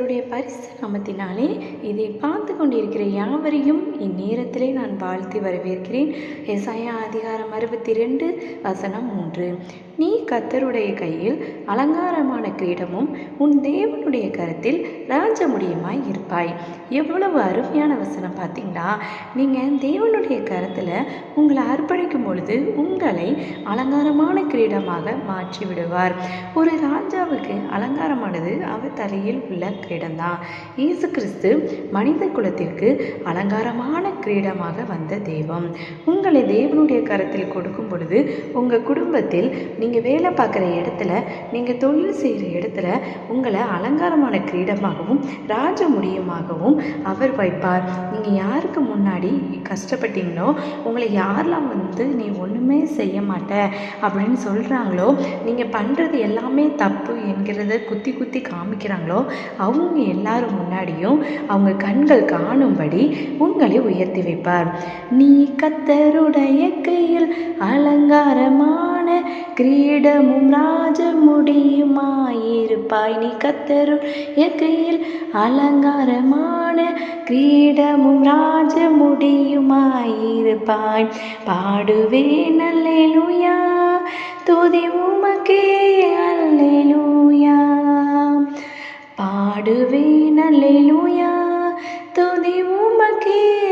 பரிசு நாமத்தினாலே இதை பார்த்து கொண்டிருக்கிற யாவரையும் இந்நேரத்திலே நான் வாழ்த்தி வரவேற்கிறேன். எசாயா அதிகாரம் அறுபத்தி ரெண்டு வசனம் மூன்று. நீ கத்தருடைய கையில் அலங்காரமான கிரீடமும் உன் தேவனுடைய கரத்தில் ராஜமுடியுமாய் இருப்பாய். எவ்வளவு அருமையான வசனம் பார்த்தீங்களா? நீங்கள் தேவனுடைய கருத்தில் உங்களை அர்ப்பணிக்கும் பொழுது உங்களை அலங்காரமான கிரீடமாக மாற்றி விடுவார். ஒரு ராஜாவுக்கு அலங்காரமானது அவர் தலையில் உள்ள கிரீடம்தான். இயேசு கிறிஸ்து மனித குலத்திற்கு அலங்காரமான கிரீடமாக வந்த தெய்வம். உங்களை தேவனுடைய கரத்தில் கொடுக்கும் பொழுது உங்கள் குடும்பத்தில் நீங்கள் வேலை பார்க்குற இடத்துல நீங்கள் தொழில் செய்கிற இடத்துல உங்களை அலங்காரமான கிரீடமாகவும் ராஜ முடியமாகவும் அவர் வைப்பார். நீங்கள் யாருக்கு முன்னாடி கஷ்டப்பட்டீங்களோ உங்களை யாரெல்லாம் வந்து நீ ஒன்றுமே செய்ய மாட்ட அப்படின்னு சொல்கிறாங்களோ நீங்கள் பண்ணுறது எல்லாமே தப்பு என்கிறத குத்தி குத்தி காமிக்கிறாங்களோ அவங்க எல்லாரும் முன்னாடியும் அவங்க கண்கள் காணும்படி உங்களை உயர்த்தி வைப்பார். நீ கத்தருடைய கையில் அல கிரீடமும் ராஜமுடியுமாயிருப்பாய். நீ கத்தருள் இயற்கையில் அலங்காரமான கிரீடமும் ராஜமுடியுமாயிருப்பாய். பாடுவே நல்லேலூயா துதி உமக்கே அல்லேலூயா. பாடுவே நல்லேலூயா துதி உமக்கே